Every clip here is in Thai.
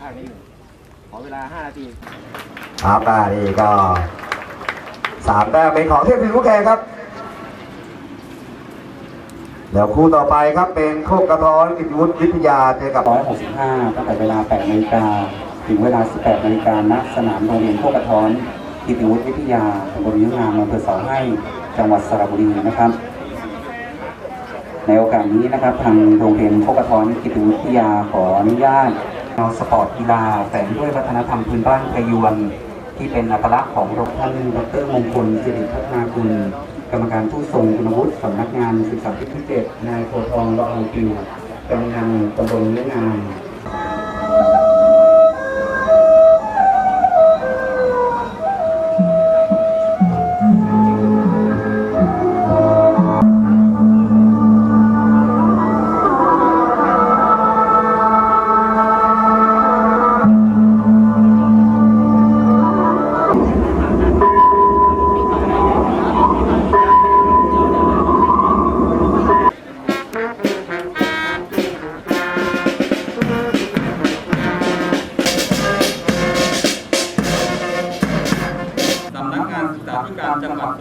ภาคนี้หนึ่งขอเวลา 5 นาทีครับอ่านี่ก็สามแต้มเป็นของเทพพิมพ์ผู้แข่งครับ เดี๋ยวคู่ต่อไปครับเป็นโคกกระท้อนกิจวุฒิวิทยาเจอกับ 165ตั้งแต่เวลา8นาฬิกาถึงเวลา 18นาฬิกาณสนามโรงเรียนโคกกระท้อนกิติวุฒิวิทยาตำบลยุ้งงามอำเภอเสาให้จังหวัดสระบุรีนะครับ ในโอกาสนี้นะครับ ทางโรงเรียนโคกกระท้อนกิติวุฒิวิทยาขออนุญาต เอาสปอร์ตกีฬาแฝงด้วยวัฒนธรรมพื้นบ้านไทยวน ที่เป็นอัตลักษณ์ของรงท่านดรมงคลสิริพัฒนาคุณ กรรมการผู้ทรงคุณวุฒิสำนักงานศึกษาธิการเจ็ดนายโพทองละอองกิวกำนันตำบลเลี้ยงงาน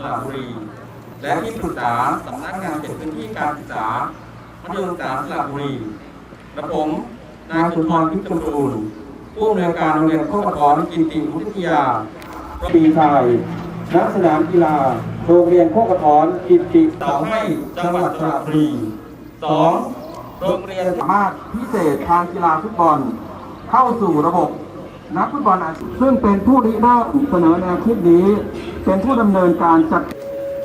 สระบุรี และที่ปรึกษาสำนักงานเขตพื้นที่การศึกษามัธยมศึกษาสระบุรีและผมนายสุนทรพิจมรูนผู้อำนวยการโรงเรียนโคกกระท้อนกิติวิทยาปีชายณสนามกีฬาโรงเรียนโคกระท้อนกิติเสาให้จังหวัดสระบุรีสองโรงเรียนสามารถพิเศษทางกีฬาฟุตบอล เข้าสู่ระบบ นักฟุตบอลอาชีพซึ่งเป็นผู้ริเริ่มเสนอแนวคิดนี้ เป็นผู้ดำเนินการจัด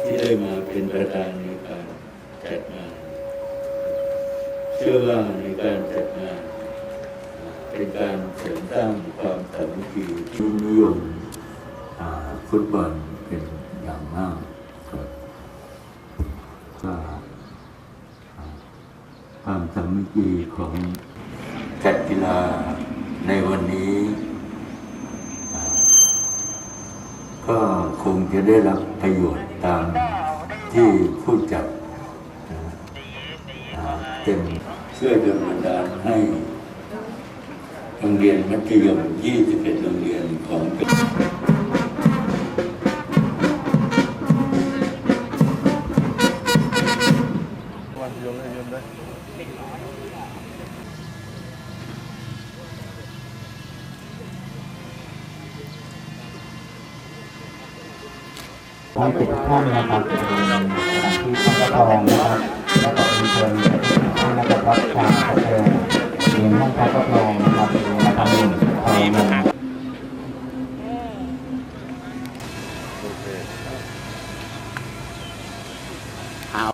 ที่ได้มาเป็นประธานในการจัดงานเชื่อว่าในการจัดงานเป็นการเสริมสร้างความสามัคคีที่นิยมอ่าฟุตบอลเป็นอย่างมากครับว่าความสามัคคีของจัดกีฬาในวันนี้อ่า ก็ คงจะได้รับประโยชน์ตามที่ผู้จัดนะอ่าเป็นช่วยดมันดาลให้โรงเรียนมัธยม 21 โรงเรียนของ ทั้งสิดท่านนะครับที่พระทองนะครับแล้วก็เป็นเชิญท่านนะครับรับทารเชิญเรียนห้องพักรับรองนะครับมาทำหนึ่ง